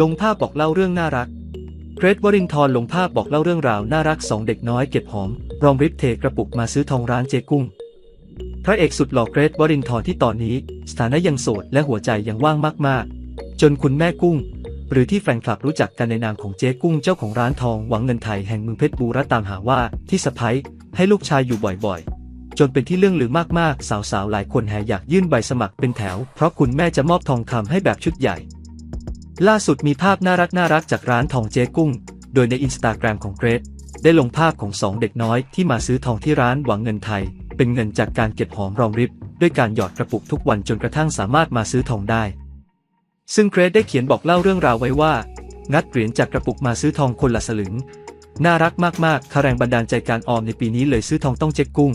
ลงภาพบอกเล่าเรื่องน่ารักเกรทวรินทร์ลงภาพบอกเล่าเรื่องราวน่ารักสองเด็กน้อยเก็บหอมรอมริบเทกระปุกมาซื้อทองร้านเจกุ้ง พระเอกสุดหล่อเกรทวรินทร์ที่ตอนนี้ สถานะยังโสดและหัวใจยังว่างมากๆ จนคุณแม่กุ้ง หรือที่แฟนคลับรู้จักกันในนามของเจ๊กุ้งเจ้าของร้านทองหวังเงินไทยแห่งเมืองเพชรบูรตามหาว่าที่สะพ้ยให้ลูกชายอยู่บ่อยๆ จนเป็นที่เรื่องลือมากๆ สาวๆหลายคนแห่อยากยื่นใบสมัครเป็นแถว เพราะคุณแม่จะมอบทองคำให้แบบชุดใหญ่ ล่าสุดมีภาพน่ารักน่ารักจากร้านทองเจ๊กุ้ง โดยในอินสตาแกรมของเกรซได้ลงภาพของสองเด็กน้อยที่มาซื้อทองที่ร้านหวังเงินไทย เป็นเงินจากการเก็บหอมรอมริบ ด้วยการหยอดกระปุกทุกวันจนกระทั่งสามารถมาซื้อทองได้ ซึ่งเกรซได้เขียนบอกเล่าเรื่องราวไว้ว่า งัดเหรียญจากกระปุกมาซื้อทองคนละสลึง น่ารักมากๆค่าแรงบันดาลใจการออมในปีนี้เลยซื้อทองต้องเจ๊กุ้ง